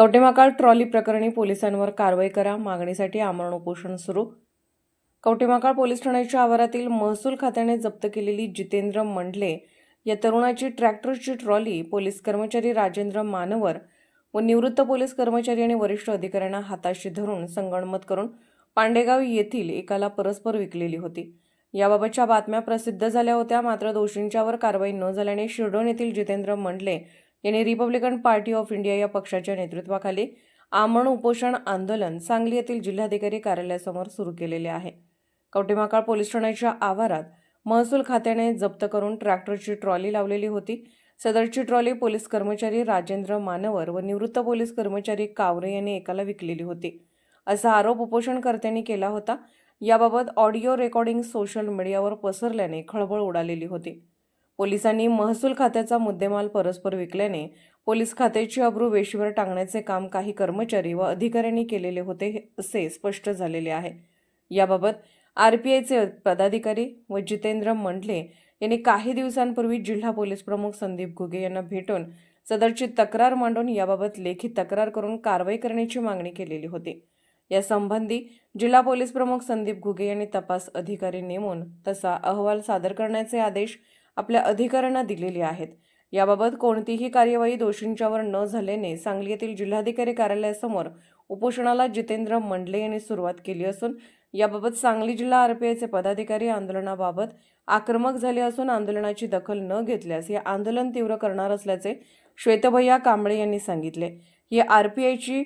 Kavathemahankal trolley प्रकरणी पोलिसांवर कारवाई करा. मागणीसाठी आमरण उपोषण सुरू. कवटेमाकाळ पोलीस ठाण्याच्या आवारातील महसूल खात्याने जप्त केलेली जितेंद्र मंडले या तरुणाची ट्रॅक्टरची ट्रॉली पोलीस कर्मचारी राजेंद्र मानवर व निवृत्त पोलीस कर्मचारी आणि वरिष्ठ अधिकाऱ्यांना हाताशी धरून संगणमत करून पांडेगाव येथील एकाला परस्पर विकलेली होती. याबाबतच्या बातम्या प्रसिद्ध झाल्या होत्या. मात्र दोषींच्यावर कारवाई न झाल्याने शिरडोन येथील जितेंद्र मंडले यांनी रिपब्लिकन पार्टी ऑफ इंडिया या पक्षाच्या नेतृत्वाखाली आमरण उपोषण आंदोलन सांगली येथील जिल्हाधिकारी कार्यालयासमोर सुरू केलेले आहे. कवटेमाकाळ पोलीस ठाण्याच्या आवारात महसूल खात्याने जप्त करून ट्रॅक्टरची ट्रॉली लावलेली होती. सदरची ट्रॉली पोलीस कर्मचारी राजेंद्र मानवर व निवृत्त पोलीस कर्मचारी कावरे यांनी एकाला विकलेली होती. असा आरोप उपोषणकर्त्यांनी केला होता. याबाबत ऑडिओ रेकॉर्डिंग सोशल मीडियावर पसरल्याने खळबळ उडालेली होती. पोलिसांनी महसूल खात्याचा मुद्देमाल परस्पर विकल्याने पोलीस खात्याची अब्रू वेशीवर टांगण्याचे काम काही कर्मचारी व अधिकाऱ्यांनी केलेले होते हे- असे स्पष्ट झालेले आहे. याबाबत आरपीआयचे पदाधिकारी व जितेंद्र मंडले यांनी काही दिवसांपूर्वी जिल्हा पोलीस प्रमुख संदीप घुगे यांना भेटून सदरची तक्रार मांडून याबाबत लेखी तक्रार करून कारवाई करण्याची मागणी केलेली होती. यासंबंधी जिल्हा पोलीस प्रमुख संदीप घुगे यांनी तपास अधिकारी नेमून तसा अहवाल सादर करण्याचे आदेश आपल्या अधिकाऱ्यांना दिलेली आहेत. याबाबत कोणतीही कार्यवाही दोषींच्यावर न झाल्याने सांगली येथील जिल्हाधिकारी कार्यालयासमोर उपोषणाला जितेंद्र मंडले यांनी सुरुवात केली असून याबाबत सांगली जिल्हा आरपीआयचे पदाधिकारी आंदोलनाबाबत आक्रमक झाले असून आंदोलनाची दखल न घेतल्यास हे आंदोलन तीव्र करणार असल्याचे श्वेतभैया कांबळे यांनी सांगितले. ही आरपीआयची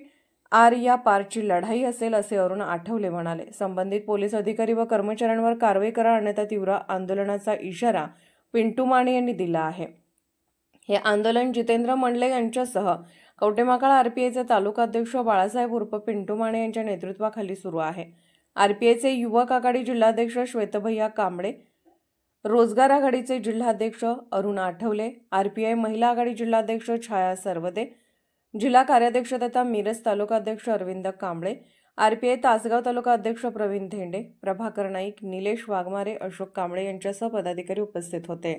आर या पारची लढाई असेल असे अरुण आठवले म्हणाले. संबंधित पोलीस अधिकारी व कर्मचाऱ्यांवर कारवाई करा अन्यथा तीव्र आंदोलनाचा इशारा पिंटू माने यांनी दिला आहे. हे आंदोलन जितेंद्र मंडले यांच्यासह कवटेमाकाळ आरपीआयचे तालुकाध्यक्ष बाळासाहेब उर्फ पिंटू माने यांच्या नेतृत्वाखाली सुरू आहे. आरपीआयचे युवक आघाडी जिल्हाध्यक्ष श्वेतभैया कांबळे रोजगार आघाडीचे जिल्हाध्यक्ष अरुण आठवले आरपीआय महिला आघाडी जिल्हाध्यक्ष छाया सरवदे जिल्हा कार्याध्यक्ष तथा मिरज तालुकाध्यक्ष अरविंद कांबळे आरपीआय तासगाव तालुका अध्यक्ष प्रवीण धेंडे प्रभाकर नाईक निलेश वाघमारे अशोक कांबळे यांच्यासह पदाधिकारी उपस्थित होते.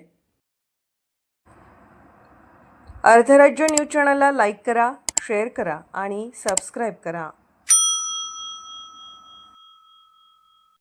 अर्थराज्य न्यूज चॅनलला लाईक करा शेअर करा आणि सबस्क्राईब करा.